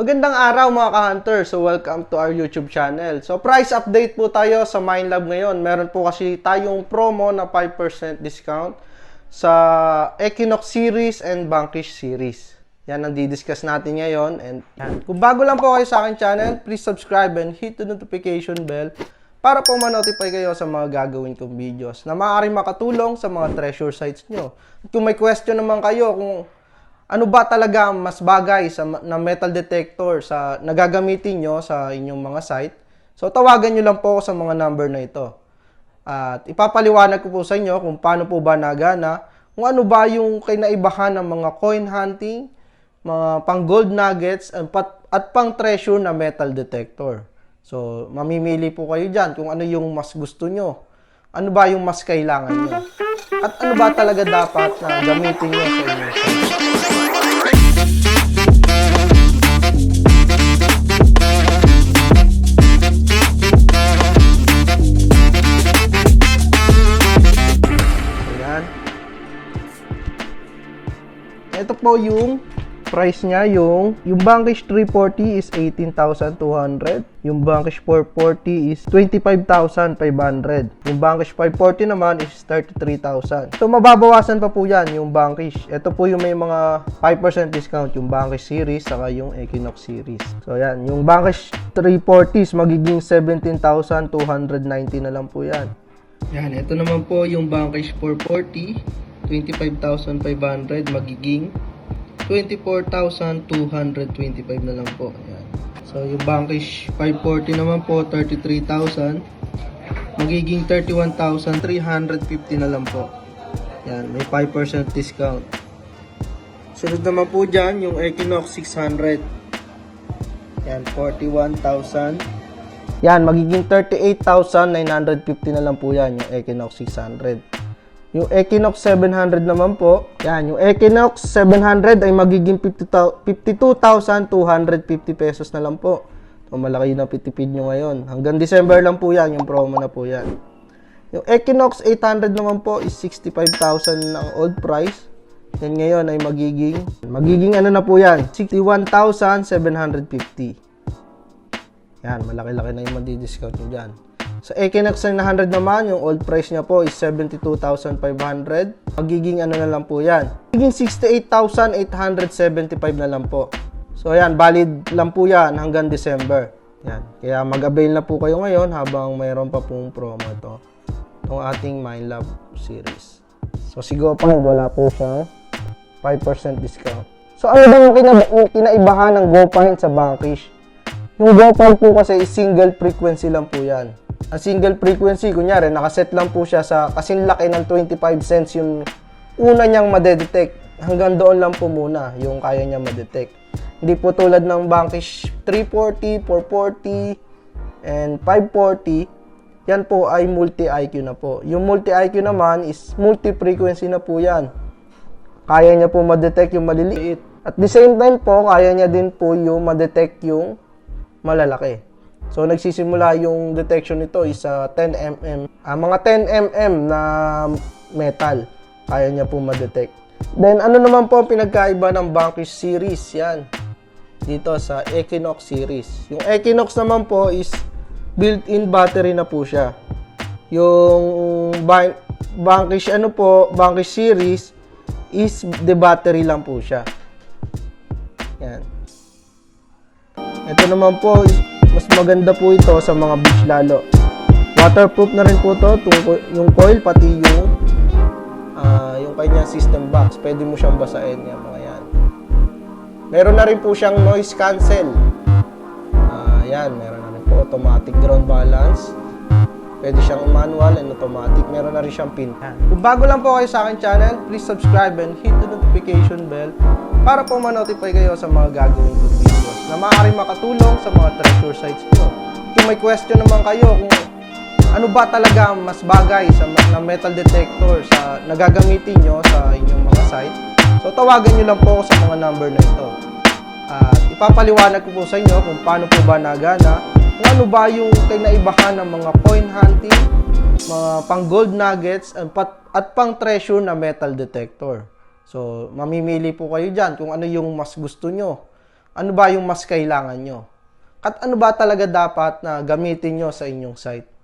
Magandang araw mga ka-hunter. So welcome to our YouTube channel. So price update po tayo sa MindLab ngayon. Meron po kasi tayong promo na 5% discount sa Equinox series and Vanquish series. Yan ang di-discuss natin ngayon. And yan. Kung bago lang po kayo sa akin channel, please subscribe and hit the notification bell para po ma-notify kayo sa mga gagawin kong videos na maaaring makatulong sa mga treasure sites nyo. At kung may question naman kayo kung ano ba talaga mas bagay sa na metal detector sa nagagamitin nyo sa inyong mga site. So tawagan nyo lang po ako sa mga number na ito. At ipapaliwanag ko po sa inyo kung paano po ba nagana, kung ano ba yung kinaibahan ng mga coin hunting, mga pang gold nuggets, at, at pang treasure na metal detector. So mamimili po kayo dyan kung ano yung mas gusto nyo. Ano ba yung mas kailangan nyo. At ano ba talaga dapat na gamitin nyo sa inyong Ito po yung price niya, yung yung Vanquish 340 is 18,200. Yung Vanquish 440 is 25,500. Yung Vanquish 540 naman is 33,000. So mababawasan pa po yan yung Vanquish. Ito po yung may mga 5% discount yung Vanquish series saka yung Equinox series. So yan, yung Vanquish 340 is magiging 17,290 na lang po yan. Yan, ito naman po yung Vanquish 440, 25,500 magiging 24,225 na lang po. Yan. So yung Vanquish 540 naman po 33,000 magiging 31,350 na lang po. Yan, may 5% discount. Sunod naman po dyan, yung Equinox 600. Yan, 41,000. Yan, magiging 38,950 na lang po yan, yung Equinox 600. Yung Equinox 700 naman po, yan, yung Equinox 700 ay magiging 50,000 52,250 pesos na lang po. So, malaki yung napitipid nyo ngayon. Hanggang December lang po yan, yung promo na po yan. Yung Equinox 800 naman po is 65,000 ang old price. Yan ngayon ay magiging, magiging ano na po yan, 61,750. Yan, malaki-laki na yung madi-discount nyo dyan. Sa Equinox 900 naman, yung old price niya po is 72,500. Magiging ano na lang po yan. Magiging 68,875 na lang po. So yan, valid lang po yan hanggang December. Yan. Kaya mag-avail na po kayo ngayon habang mayroon pa pong promo ito. Itong ating MindLab series. So si GoPang wala po siya 5% discount. So ano ba yung, kina- kinaibahan ng GoPang sa Vanquish? Yung GoPang po kasi single frequency lang po yan. Ang single frequency, kunyari, nakaset lang po siya sa kasing laki ng 25 cents yung una niyang madedetect. Hanggang doon lang po muna yung kaya niya madetect. Hindi po tulad ng Vanquish 340, 440, and 540, yan po ay multi-IQ na po. Yung multi-IQ naman is multi-frequency na po yan. Kaya niya po madetect yung maliliit. At the same time po, kaya niya din po yung madetect yung malalaki. So, nagsisimula yung detection nito is sa 10 mm. Ah, mga 10 mm na metal. Kaya niya po madetect. Then, ano naman po ang pinagkaiba ng Vanquish series? Yan. Dito sa Equinox series. Yung Equinox naman po is built-in battery na po siya. Yung Van- Vanquish ano po, Vanquish series is the battery lang po siya. Yan. Ito naman po, is- mas maganda po ito sa mga beach lalo. Waterproof na rin po to, tung- yung coil pati yung ah, yung kanya system box. Pwede mo siyang basahin yan mga yan. Meron na rin po siyang noise cancel. Ah, yan, meron na rin po automatic ground balance. Pwede siyang manual and automatic. Meron na rin siyang pin. Kung bago lang po kayo sa akin channel, please subscribe and hit the notification bell para po ma-notify kayo sa mga gagawin videos na maaaring makatulong sa mga treasure sites ko. Kung may question naman kayo kung ano ba talaga mas bagay sa na metal detector sa nagagamitin nyo sa inyong mga site, so tawagan nyo lang po ako sa mga number na ito. At ipapaliwanag ko po sa inyo kung paano po ba nagana, kung ano ba yung kinaibahan ng mga coin hunting, mga pang gold nuggets, at pang treasure na metal detector. So, mamimili po kayo dyan kung ano yung mas gusto nyo. Ano ba yung mas kailangan nyo. At ano ba talaga dapat na gamitin nyo sa inyong site.